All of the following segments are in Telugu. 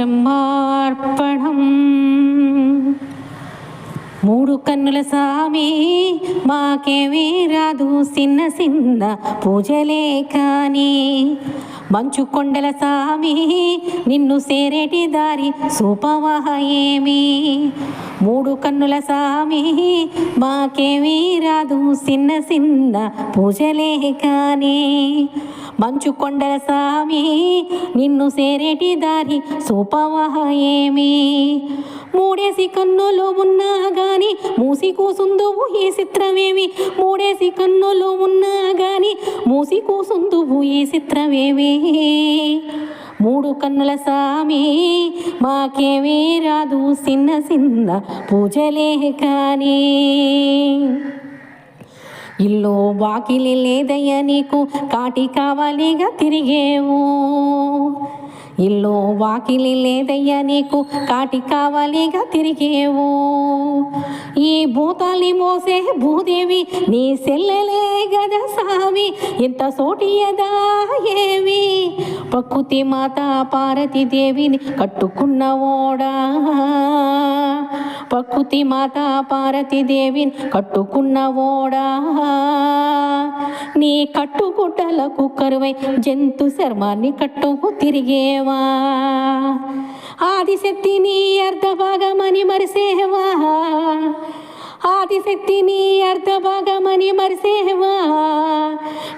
బ్రహ్మార్పణం మూడు కన్నుల సామి మాకేమీ రాదు చిన్న చిన్న పూజలే కానీ మంచు కొండల సామి నిన్ను సేరేటి దారి సూపవహ ఏమి? మూడు కన్నుల సామి మాకేమీ రాదు చిన్న చిన్న పూజలే కానీ. మంచు కొండల సామి నిన్ను సేరేటి దారి సూపవహ ఏమి? మూడేసి కన్నులు ఉన్నా గాని మూసి కూసుందువు ఈ చిత్రమేమి? మూడేసి కన్నులు ఉన్నా గాని మూసి కూసుందువు ఈ చిత్రమేమి? మూడు కన్నుల సామి మాకేమీ రాదు చిన్న చిన్న పూజలే కానీ. ఇల్లు వాకిలి లేదయ్య నీకు కాటి కావాలిగా తిరిగేవు. ఇల్లు వాకిలి లేదయ్యా నీకు కాటి కావాలిగా తిరిగేవు. ఈ భూతాల్ని మోసే భూదేవి నీ సెల్లెలే గద సావి ఇంత సోటియదా ఏవి ప్రకృతి మాత పార్వతి దేవిని కట్టుకున్న ఓడా. ప్రకృతి మాత పార్వతి దేవిని కట్టుకున్న ఓడా. నీ కట్టుగుడ్డలకు కరువై జంతు శర్మాన్ని కట్టుకు తిరిగేవా? ఆదిశక్తి నీ అర్ధ భాగమని మరిసేవా? ఆదిశక్తి నీ అర్ధభాగమని మరిసేవా?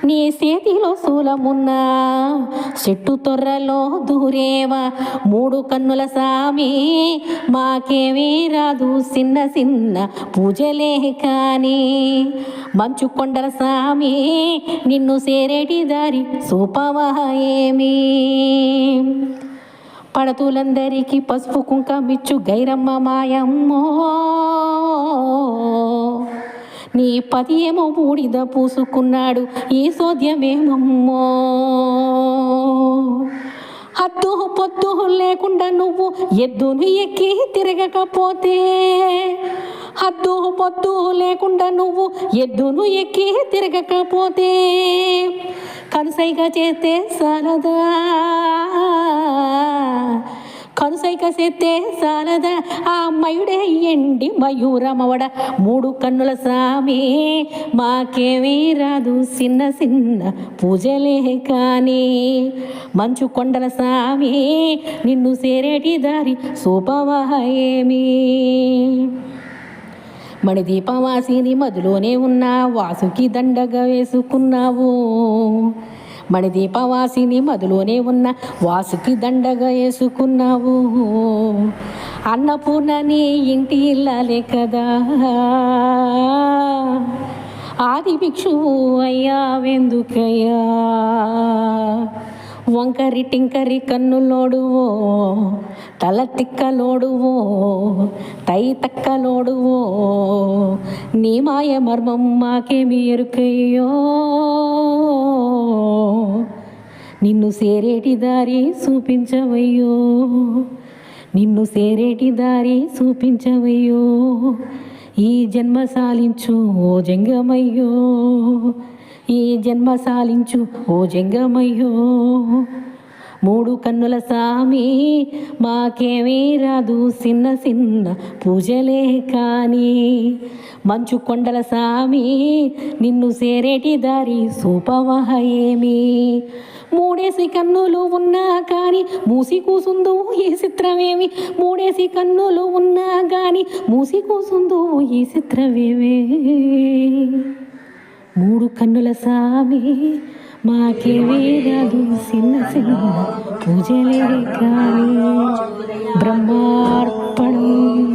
నీ చేతిలో శూలమున్నా చెట్టు తొర్రలో దూరేవా? మూడు కన్నుల సామి మాకేమీ రాదు చిన్న చిన్న పూజలే కానీ. మంచు కొండల సామి నిన్ను సేరేటి దారి సూపవా ఏమీ? పడతులందరికీ పసుపు కుంకమిచ్చు గైరమ్మ మాయమ్మో. నీ పతి ఏమో బూడిద పూసుకున్నాడు ఈ సోద్యమేమమ్మో అద్దు పొద్దు లేకుండా నువ్వు ఎద్దును ఎక్కి తిరగకపోతే హద్దు పొద్దు లేకుండా నువ్వు ఎద్దును ఎక్కి తిరగకపోతే కనుసైగా చేస్తే సరదా. కనుసైక సేత్తే సాలద ఆ మయుడే ఎండి మయూరమవడ. మూడు కన్నుల స్వామి మాకేమీ రాదు చిన్న చిన్న పూజలే కానీ మంచు కొండల స్వామి నిన్ను సేరేటి దారి సూపవా ఏమీ. మణి దీపవాసిని ఉన్న వాసుకి దండగా వేసుకున్నావు. మణి దీపవాసిని ఉన్న వాసుకి దండగా వేసుకున్నావు అన్నపూర్ణ నీ ఇంటి ఇల్లాలే కదా. ఆది భిక్షువు అయ్యా వెందుకయ్యా వంకరి టింకరి కన్నులోడువో తల తిక్కలోడువో తై తక్కలోడువో నీ మాయ మర్మం మాకేమి ఎరుకయ్యో? నిన్ను సేరేటి దారి చూపించవయ్యో. నిన్ను సేరేటి దారి చూపించవయ్యో. ఈ జన్మ సాలించు ఓ జంగమయ్యో. ఈ జన్మ సాలించు ఓ జంగమయ్యో. మూడు కన్నుల సామి మాకేమీ రాదు చిన్న చిన్న పూజలే కానీ. మంచు కొండల సామి నిన్ను సేరేటి దారి సూపవహ ఏమి. మూడేసి కన్నులు ఉన్నా కానీ మూసి కూసుందు ఈ చిత్రమేమి. మూడేసి కన్నులు ఉన్నా కానీ మూసి కూసుందు ఈ చిత్రమేమే. మూడు కన్నుల సామి माँ के वेदादु सिन्न सिन्न पूजले काली ब्रह्मार्पणम्